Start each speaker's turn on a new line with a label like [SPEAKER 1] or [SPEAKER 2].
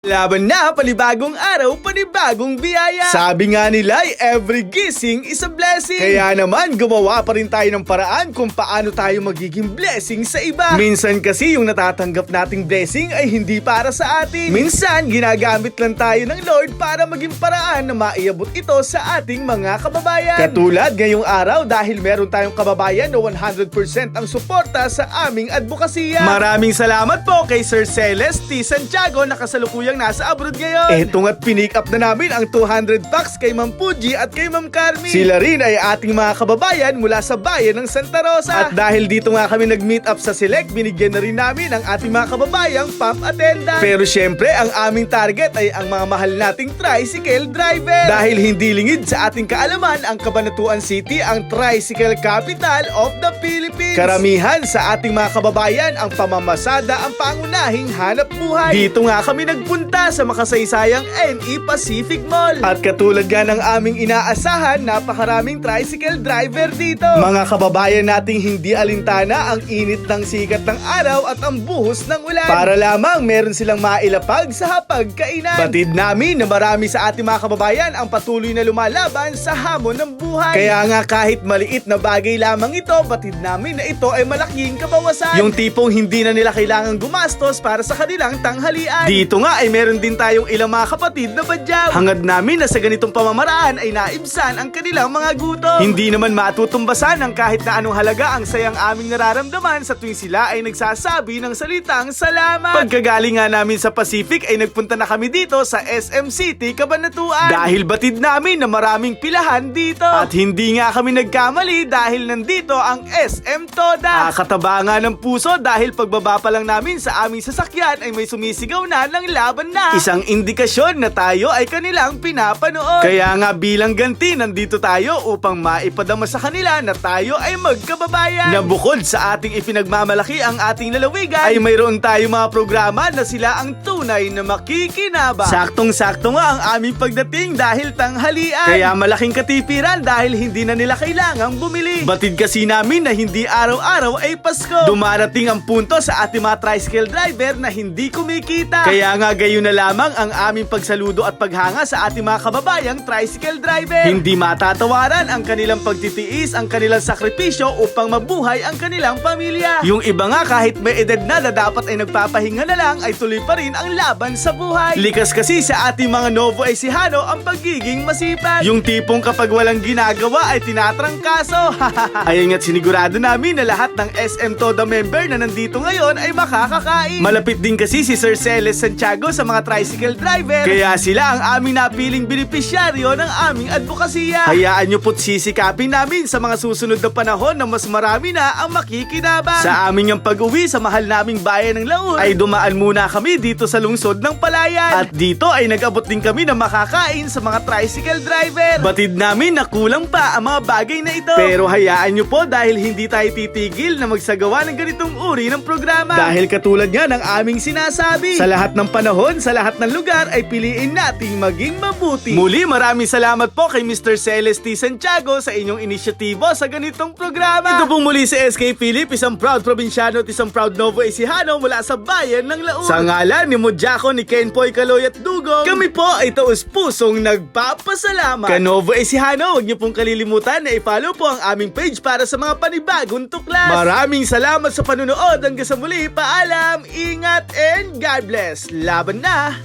[SPEAKER 1] Laban na, panibagong araw, panibagong biyaya. Sabi nga nila, every gising is a blessing. Kaya naman, gumawa pa rin tayo ng paraan kung paano tayo magiging blessing sa iba. Minsan kasi yung natatanggap nating blessing ay hindi para sa atin. Minsan, ginagamit lang tayo ng Lord para maging paraan na maiabot ito sa ating mga kababayan. Katulad ngayong araw dahil meron tayong kababayan na 100% ang suporta sa aming advokasya. Maraming salamat po kay Sir Celeste T. Santiago na kasalukuyang nasa abroad ngayon. Etong at pinick up na namin ang 200 packs kay Ma'am Puji at kay Ma'am Carmi. Sila rin ay ating mga kababayan mula sa bayan ng Santa Rosa. At dahil dito nga kami nag-meet up sa Select, binigyan na rin namin ang ating mga kababayang pop attendant. Pero syempre, ang aming target ay ang mga mahal nating tricycle driver. Dahil hindi lingid sa ating kaalaman, ang Cabanatuan City ang tricycle capital of the Philippines. Karamihan sa ating mga kababayan ang pamamasada ang pangunahing hanap buhay. Dito nga kami nagpunta sa makasaysayang NE Pacific Mall. At katulad nga ng aming inaasahan, napakaraming tricycle driver dito. Mga kababayan nating hindi alintana ang init ng sikat ng araw at ang buhos ng ulan. Para lamang meron silang mailapag sa hapagkainan. Batid namin na marami sa ating mga kababayan ang patuloy na lumalaban sa hamon ng buhay. Kaya nga kahit maliit na bagay lamang ito, batid namin na ito ay malaking kabawasan. Yung tipong hindi na nila kailangang gumastos para sa kanilang tanghalian. Dito nga ay meron din tayong ilang mga kapatid na badyaw. Hangad namin na sa ganitong pamamaraan ay naibsan ang kanilang mga gutom. Hindi naman matutumbasan ng kahit na anong halaga ang sayang aming nararamdaman sa tuwing sila ay nagsasabi ng salitang salamat. Pagkagaling nga namin sa Pacific ay nagpunta na kami dito sa SM City, Cabanatuan. Dahil batid namin na maraming pilahan dito. At hindi nga kami nagkamali dahil nandito ang SM Toda. Nakakataba nga ng puso dahil pagbaba pa lang namin sa aming sasakyan ay may sumisigaw na ng laban na. Isang indikasyon na tayo ay kanilang pinapanood. Kaya nga bilang ganti nandito tayo upang maipadama sa kanila na tayo ay magkababayan. Na bukod sa ating ipinagmamalaki ang ating lalawigan ay mayroon tayo mga programa na sila ang tunay na makikinabang. Saktong-sakto nga ang aming pagdating dahil tanghalian. Kaya malaking katipiran dahil hindi na nila kailangang bumili. Batid kasi namin na hindi araw-araw ay Pasko. Dumarating ang punto sa ating mga tricycle driver na hindi kumikita. Kaya nga gayon na lamang ang aming pagsaludo at paghanga sa ating mga kababayang tricycle driver. Hindi matatawaran ang kanilang pagtitiis, ang kanilang sakripisyo upang mabuhay ang kanilang pamilya. Yung iba nga kahit may edad na na dapat ay nagpapahinga na lang ay tuloy pa rin ang laban sa buhay. Likas kasi sa ating mga Novo Ecijano ang pagiging masipag. Yung tipong kapag walang ginagawa ay tinatrangkaso. Ayun nga't sinigurado namin na lahat ng SM Toda member na nandito ngayon ay makakakain. Malapit din kasi si Sir Celes Santiago sa mga tricycle driver. Kaya sila ang aming napiling benepisyaryo ng aming advokasya. Hayaan nyo po't sisikapin namin sa mga susunod na panahon na mas marami na ang makikinabang. Sa aming ang pag-uwi sa mahal naming bayan ng Laon ay dumaan muna kami dito sa lungsod ng Palayan. At dito ay nag-abot din kami na makakain sa mga tricycle driver. Batid namin na kulang pa ang mga bagay na ito. Pero hayaan nyo po dahil hindi tayo titigil na magsagawa ng ganitong uri ng programa. Dahil katulad nga ng aming sinasabi, sa lahat ng panahon, sa lahat ng lugar ay piliin nating maging mabuti. Muli maraming salamat po kay Mr. Celeste Santiago sa inyong inisyatibo sa ganitong programa. Ito pong muli si SK Philip, isang proud probinsyano at isang proud Novo Ecijano mula sa bayan ng Laon. Sa ngalan ni Mudjako ni Ken Poy Kaloy at Dugong, kami po ay taus pusong nagpapasalamat. Ka Novo Ecijano, huwag niyo pong kalilimutan na i-follow po ang aming page para sa mga panibagong tuklas. Maraming salamat sa panunood. Hanggang sa muli, paalam, ingat, and God bless. Laban na!